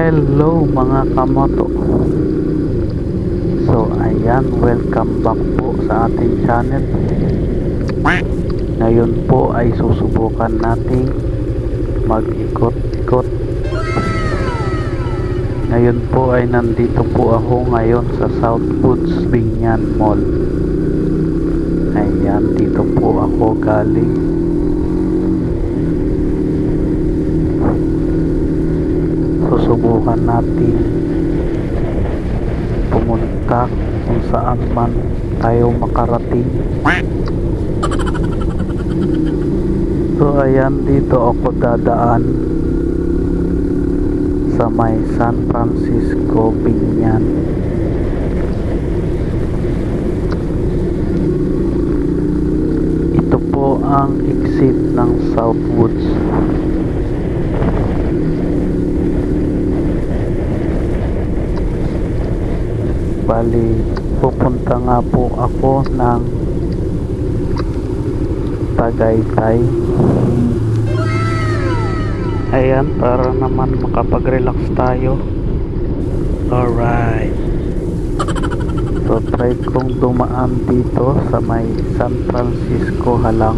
Hello mga kamoto. So ayan, welcome back po sa ating channel. Ngayon po ay susubukan nating mag-ikot-ikot. Ngayon po ay nandito po ako ngayon sa Southwoods Binyan Mall. Ayan, dito po ako galing susubukan natin. Pumunta kung saan man tayo makarating. So ayan dito ako dadaan sa may San Francisco Binyan ito po ang exit ng Southwoods bali pupunta nga po ako ng Tagaytay. Ayan para naman makapag relax tayo. Alright. So try kong dumaan dito sa may San Francisco halang.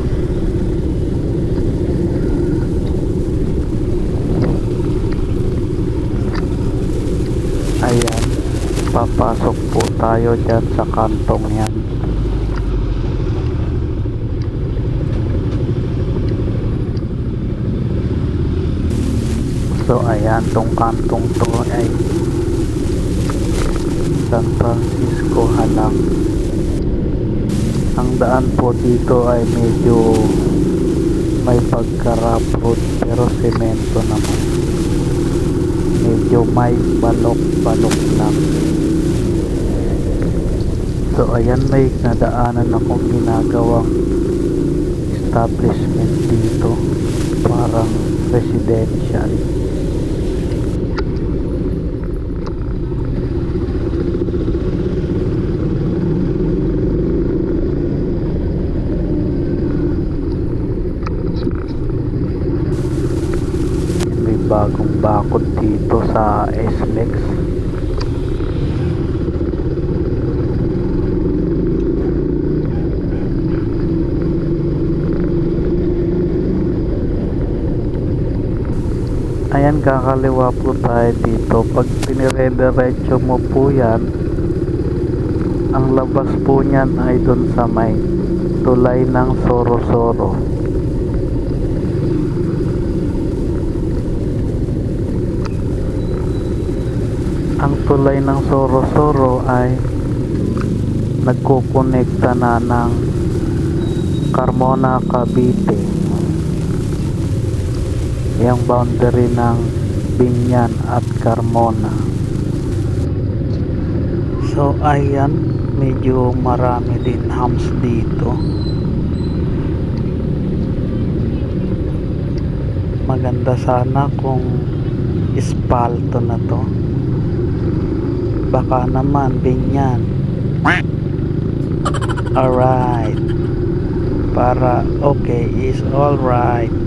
Ayan papasok tayo dyan sa kantong yan. So ayan tong kantong to ay San Francisco halang ang daan po dito ay medyo may pagka rough road pero semento naman. Medyo may balok-balok lang so ayan may nadaanan akong ginagawang establishment dito. Parang residential. May bagong bakod dito sa SLEX ayan kakaliwa po tayo dito. Pag pinirediretso mo po yan ang labas po niyan ay dun sa may tulay ng Soro-Soro ang tulay ng Soro-Soro ay nagkukonekta na ng Carmona Cavite yung boundary ng Binyan at Carmona. So ayan medyo marami din hams dito. Maganda sana kung espalto na to. Baka naman binyan. Alright. Para okay is alright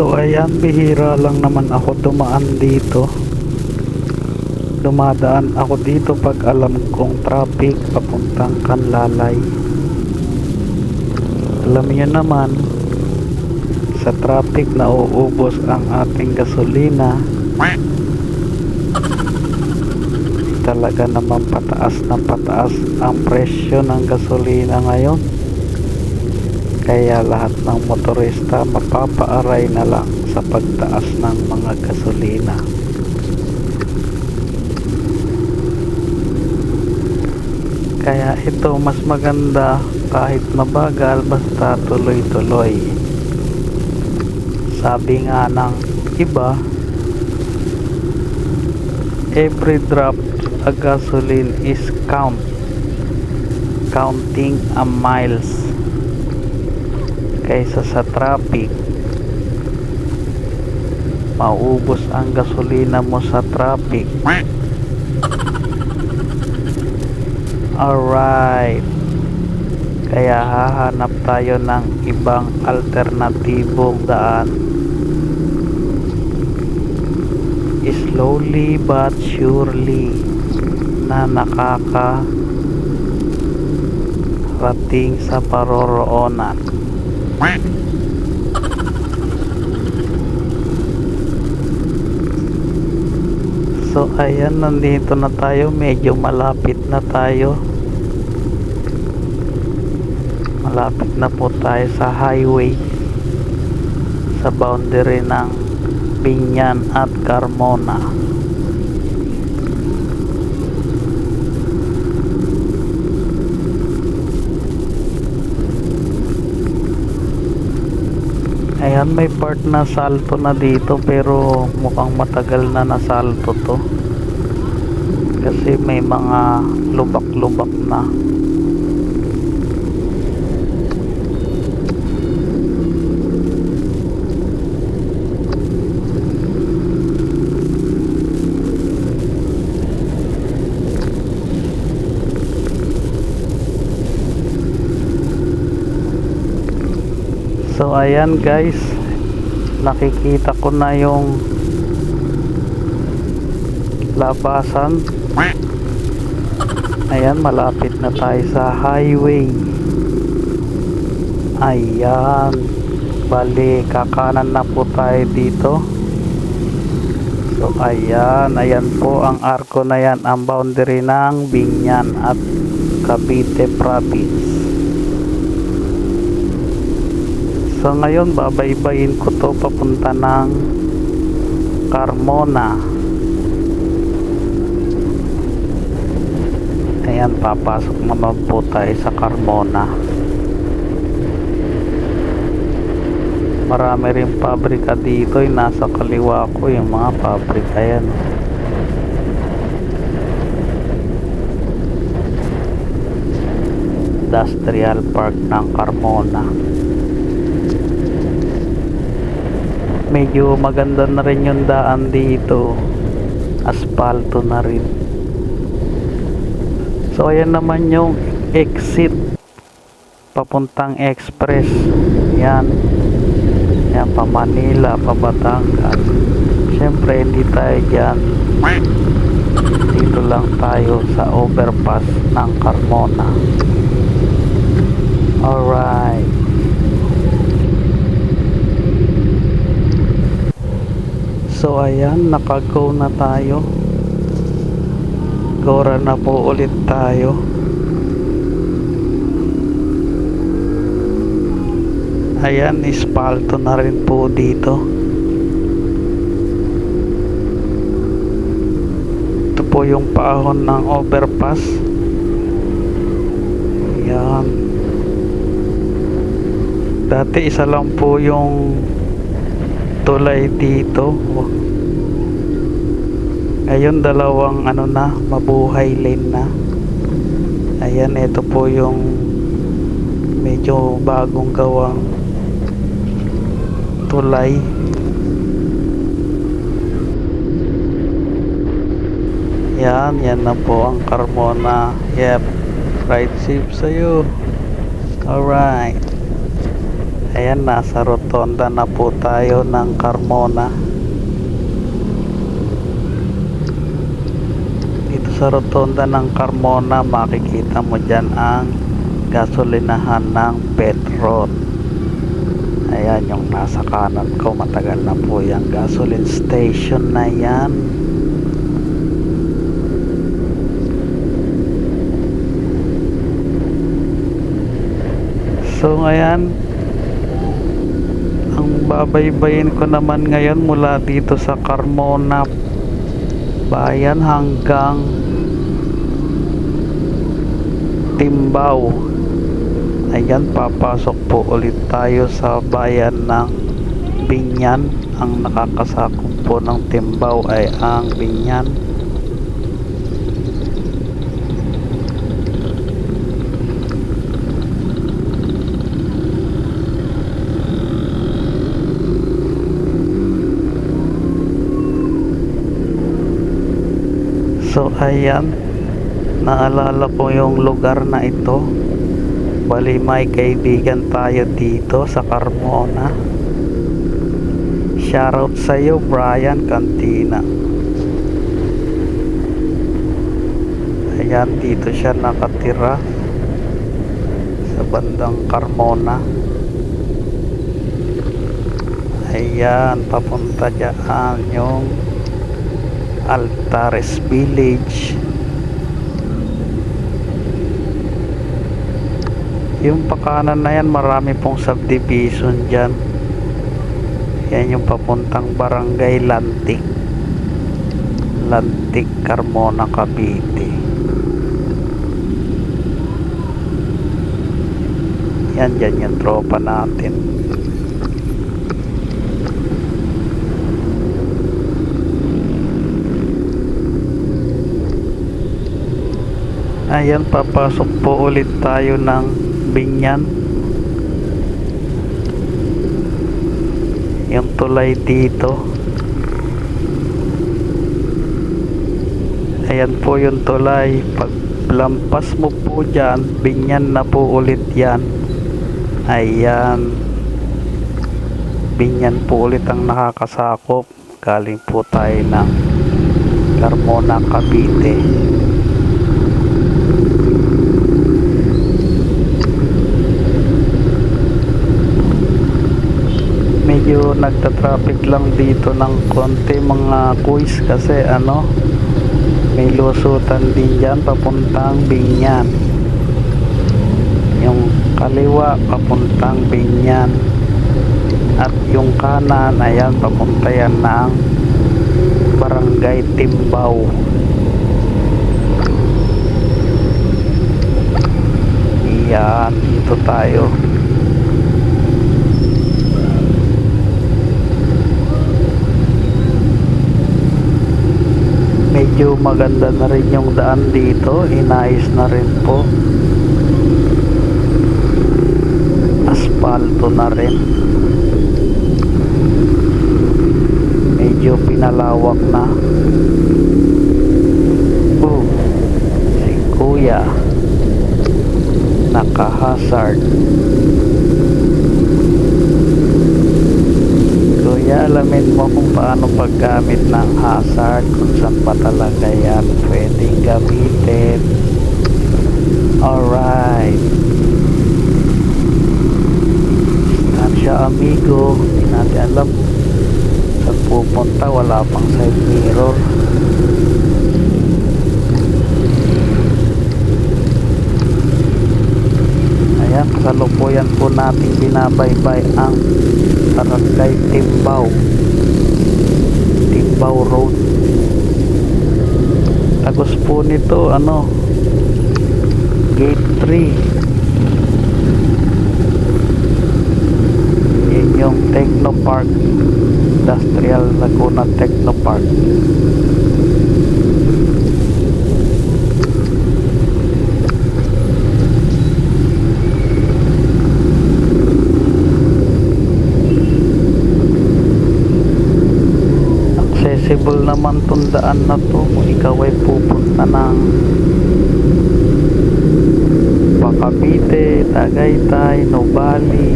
so ayan bihira lang naman ako dumaan dito. Dumadaan ako dito pag alam kong traffic papuntang Kanlalay alam niyo naman sa traffic na uubos ang ating gasolina talaga naman pataas na pataas ang presyo ng gasolina ngayon kaya lahat ng motorista mapapaaray na lang sa pagtaas ng mga gasolina. Kaya ito mas maganda kahit mabagal basta tuloy-tuloy. Sabi nga ng iba every drop a gasoline is count counting a miles kaysa sa traffic maubos ang gasolina mo sa traffic alright Kaya hahanap tayo ng ibang alternatibong daan. Slowly but surely na nakaka rating sa paroroonan. So ayan, nandito na tayo. Medyo malapit na tayo. Malapit na po tayo sa highway. Sa boundary ng Binyan at Carmona. Ayan, may part na salto na dito pero mukhang matagal na nasalto to. Kasi may mga lubak-lubak na. Ayan guys, nakikita ko na yung labasan. Ayan, malapit na tayo sa highway. Ayan, bali kakanan na po tayo dito. So ayan, ayan po ang arko na yan, ang boundary ng Binyan at Cavite Province. So ngayon babaybayin ko to papunta ng Carmona. Ayan, papasok naman po tayo sa Carmona. Marami rin pabrika dito, yung nasa kaliwa ko yung mga pabrika yan. Industrial Park ng Carmona. Medyo maganda na rin yung daan dito. Asfalto na rin. So ayan naman yung exit. Papuntang express. Yan. Yan pa Manila pa Batangas. Syempre hindi tayo dyan. Dito lang tayo sa overpass ng Carmona. Alright So ayan, nakago na tayo. Gora na po ulit tayo. Ayan, ispalto na rin po dito. Ito po yung paahon ng overpass. Ayan. Dati isa lang po yung tulay dito. Ngayon dalawang ano na mabuhay lane na. Ayan ito po yung medyo bagong gawang tulay. Yan yan na po ang Carmona. Yep ride safe sa'yo. Alright Ayan, nasa rotonda na po tayo ng Carmona. Dito sa rotonda ng Carmona, makikita mo dyan ang gasolinahan ng Petron. Ayan yung nasa kanan ko. Matagal na po yung gasoline station na yan. So ngayon, babaybayin ko naman ngayon mula dito sa Carmona bayan hanggang Timbao. Ayan papasok po ulit tayo sa bayan ng Binyan. Ang nakakasakop po ng Timbao ay ang Binyan So ayan, naalala ko yung lugar na ito. Bali may kaibigan tayo dito sa Carmona. Shoutout sa iyo Brian Cantina. Ayan dito siya nakatira sa bandang Carmona. Ayan, papunta dyan yung Altares Village. Yung pakanan na yan, marami pong subdivision dyan. Yan yung papuntang Barangay Lantik. Lantik, Carmona, Cavite. Yan, dyan yung tropa natin. Ayan, papasok po ulit tayo ng Binyan. Yung tulay dito. Ayan po yung tulay. Pag lampas mo po dyan, Binyan na po ulit yan. Ayan. Binyan po ulit ang nakakasakop. Galing po tayo ng Carmona, Cavite. Medyo nagta-traffic lang dito ng konti mga kuis kasi ano may lusutan din dyan papuntang Binyan. Yung kaliwa papuntang Binyan. At yung kanan ayan papunta yan ng Barangay Timbaw. Yan dito tayo medyo maganda na rin yung daan dito. Inayos na rin po. Asfalto na rin. Medyo pinalawak na. Oh si kuya. Naka hazard Kuya, alamin mo kung paano paggamit ng hazard, kung saan pa talaga yan pwedeng gamitin. Alright. Stansya amigo, hindi natin alam saan pupunta, wala pang side mirror. Ayan, kasalukuyan po natin binabaybay ang Barangay Timbaw. Timbaw Road. Tagos po nito ano Gate 3 Yan yung Techno Park. Industrial Laguna Techno Park accessible naman tong daan na to kung ikaw ay pupunta ng Pacabite, Tagaytay, Nubali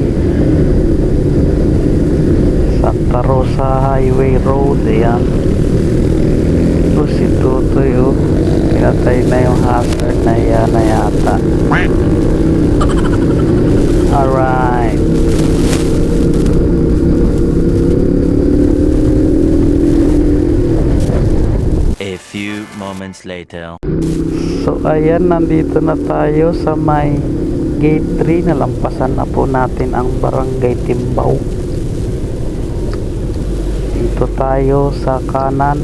Santa Rosa Highway Road ayan. Ito si Tutoy oh. Pinatay na yung hazard na yan na yata. Alright A few moments later. So ayan, nandito na tayo sa may gate 3. Nalampasan na po natin ang barangay Timbaw. Dito tayo sa kanan.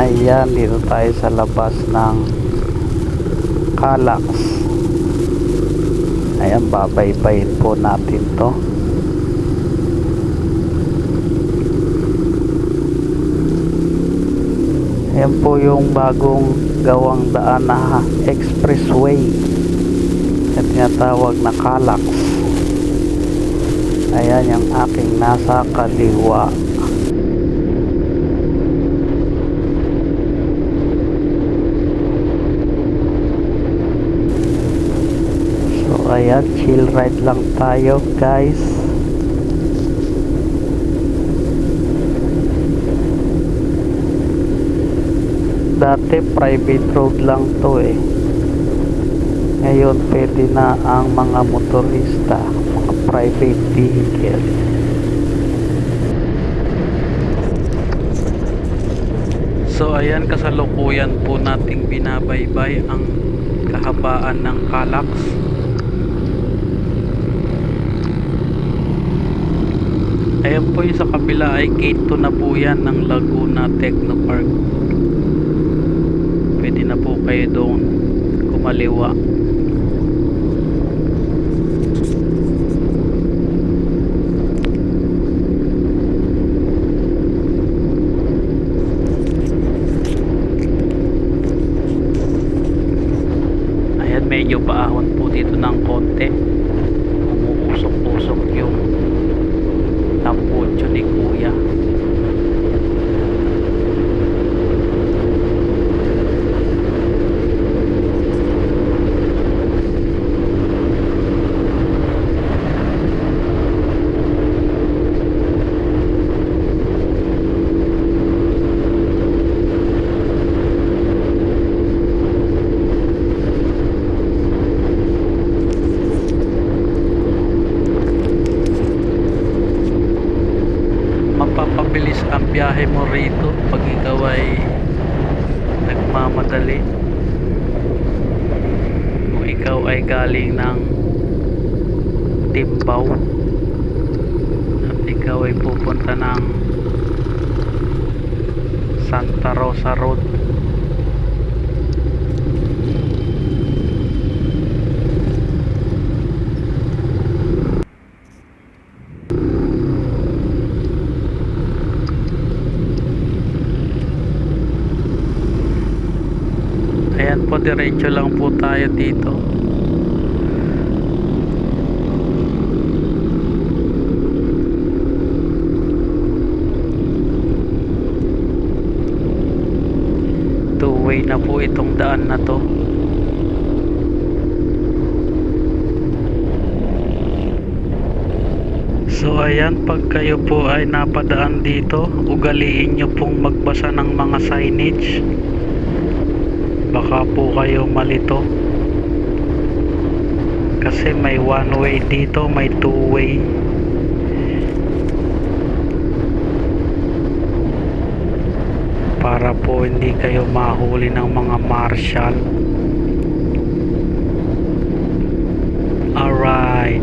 Ayan, dito tayo sa labas ng Calax. Ayan, babaybayin po natin to. Ayan po yung bagong gawang daan na expressway na tinatawag na Calax. Ayan yung aking nasa kaliwa. ayan, chill ride lang tayo guys. Dati private road lang to eh. Ngayon pwede na ang mga motorista, mga private vehicle. So ayan kasalukuyan po nating binabaybay ang kahabaan ng Calax. Ayan po yung sa kabila ay gate 2 na po yan ng Laguna Techno Park. Pwede na po kayo doon kumaliwa. Ayan, medyo paahon po dito ng konti. Umuusok-usok yung tambutso ni Kuya. mapapabilis ang biyahe mo rito pag ikaw ay nagmamadali? Kung ikaw ay galing ng Timbaw at ikaw ay pupunta ng Santa Rosa Road ayan po diretso lang po tayo dito two way na po itong daan na to So ayan, pag kayo po ay napadaan dito, ugaliin nyo pong magbasa ng mga signage. Baka po kayo malito. Kasi may one way dito, may two way. Para po hindi kayo mahuli ng mga marshal. Alright.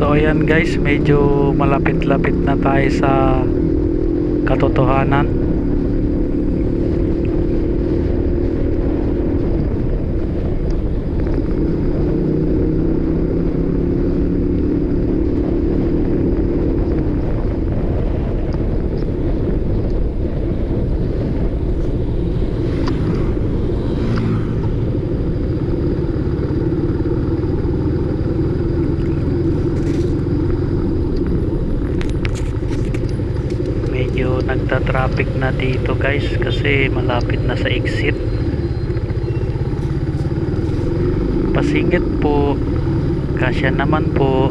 So ayan guys, medyo malapit-lapit na tayo sa katotohanan. Medyo nagta-traffic na dito guys kasi malapit na sa exit. Pasingit po. Kasya naman po.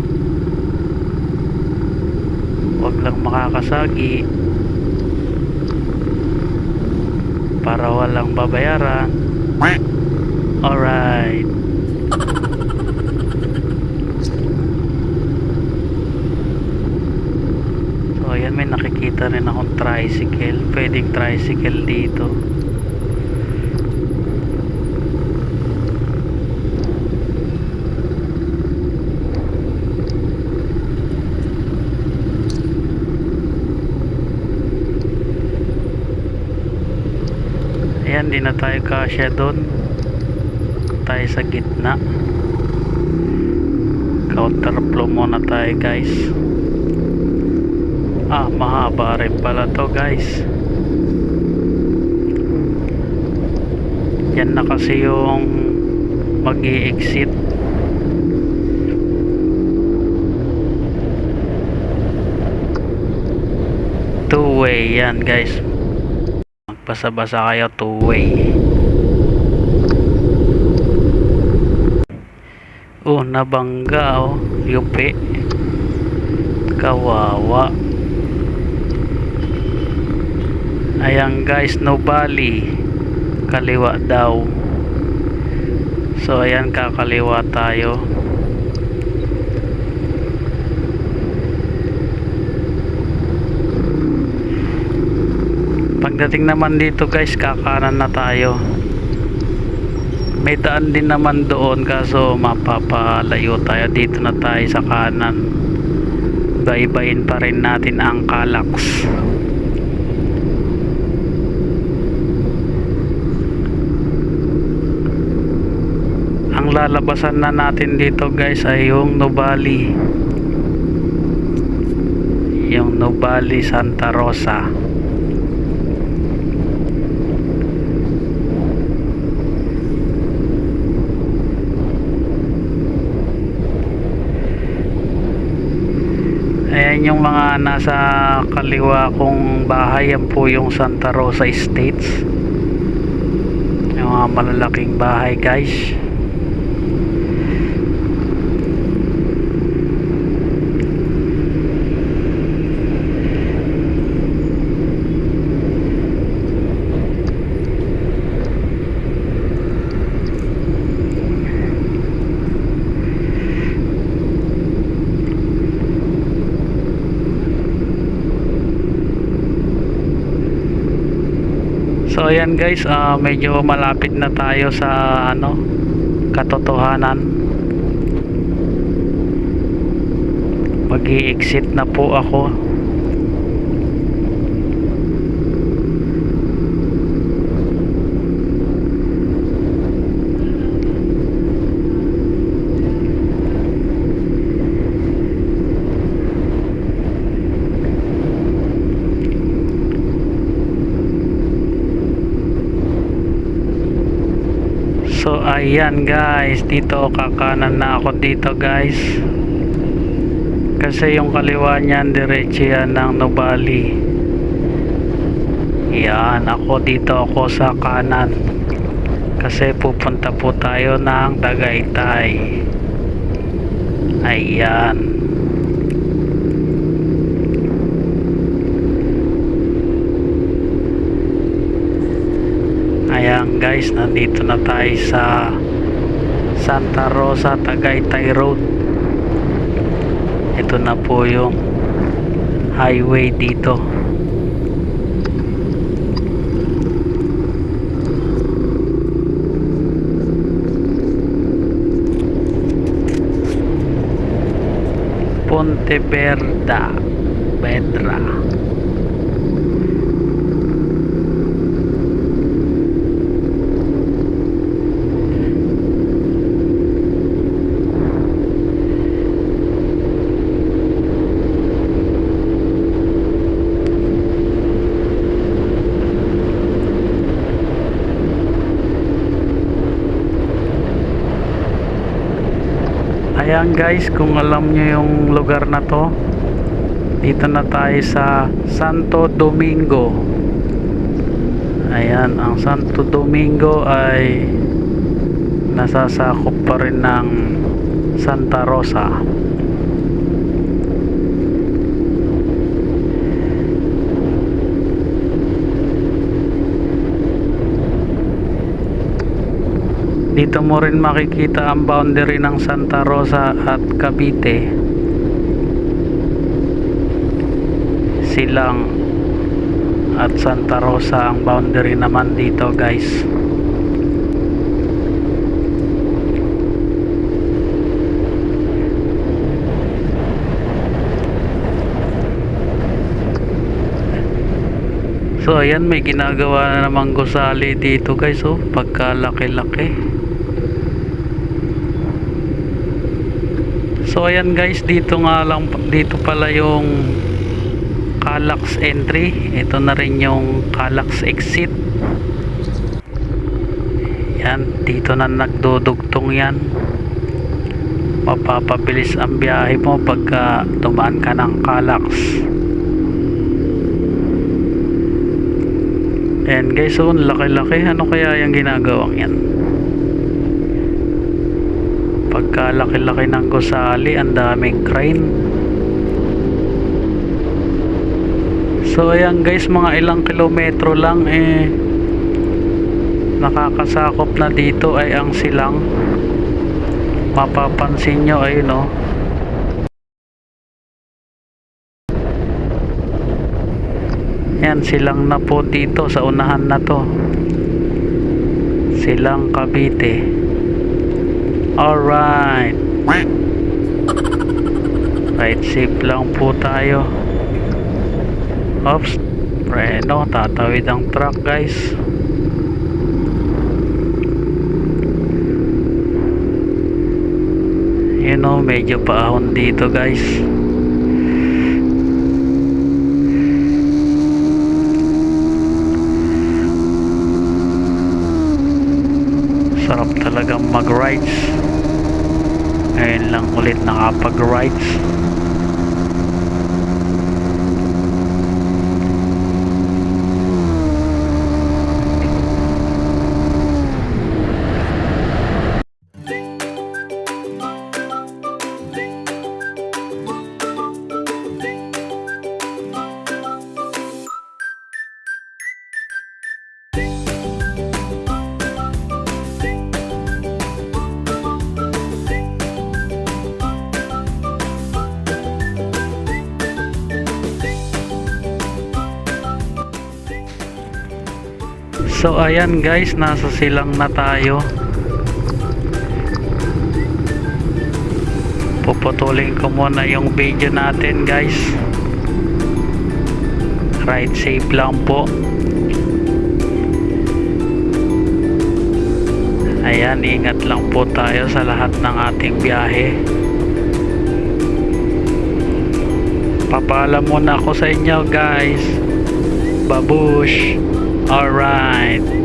Huwag lang makakasagi. Para walang babayaran. Alright. So ayan may nakikita rin akong tricycle. Pwedeng tricycle dito. Ayan, di na tayo kasya doon. Tayo sa gitna. counterflow muna tayo guys ah mahaba rin pala to guys. Yan na kasi yung mag exit two way yan guys. Magbasa-basa kayo two way oh nabangga oh. Yupi. Kawawa ayan guys no bali kaliwa daw. So ayan kakaliwa tayo. Pagdating naman dito guys kakanan na tayo. May daan din naman doon kaso mapapalayo tayo. Dito na tayo sa kanan. Baybayin pa rin natin ang kalax lalabasan na natin dito guys ay yung Nubali yung Nubali Santa Rosa Ayan yung mga nasa kaliwa kong bahay. Yan po yung Santa Rosa Estates. Yung mga malalaking bahay guys. So ayan guys, ah, medyo malapit na tayo sa ano katotohanan. mag exit na po ako. So ayan guys, dito kakanan na ako dito guys. Kasi yung kaliwa niyan diretso yan ng Nubali. Yan, ako dito ako sa kanan. Kasi pupunta po tayo ng Tagaytay. Ayan. Ayan guys, nandito na tayo sa Santa Rosa Tagaytay Road. Ito na po yung highway dito. Ponte Verda Vedra Ayan guys, kung alam nyo yung lugar na to, dito na tayo sa Santo Domingo. Ayan, ang Santo Domingo ay nasasakop pa rin ng Santa Rosa. Dito mo rin makikita ang boundary ng Santa Rosa at Cavite. Silang at Santa Rosa ang boundary naman dito guys. So ayan may ginagawa na namang gusali dito guys oh pagkalaki-laki. So ayan guys, dito nga lang dito pala yung Calax entry. Ito na rin yung Calax exit. Yan, dito na nagdudugtong yan. Mapapabilis ang biyahe mo pagka dumaan ka ng Calax. Ayan guys, so ang laki-laki. Ano kaya yung ginagawang yan? Pagka laki-laki ng gusali, ang daming crane. So ayan guys, mga ilang kilometro lang eh nakakasakop na dito ay ang silang. Mapapansin nyo ayun oh. Yan silang na po dito sa unahan na to. Silang Cavite. Alright. Right safe lang po tayo. Oops. Preno. Tatawid ang truck guys. You know, medyo paahon dito guys. Sarap talagang mag-rides. Lang ulit nakapag-rides. So ayan guys, nasa silang na tayo. Puputulin ko muna yung video natin guys. Ride safe lang po. Ayan, ingat lang po tayo sa lahat ng ating biyahe. Papaalam muna ako sa inyo guys. Babush! Alright.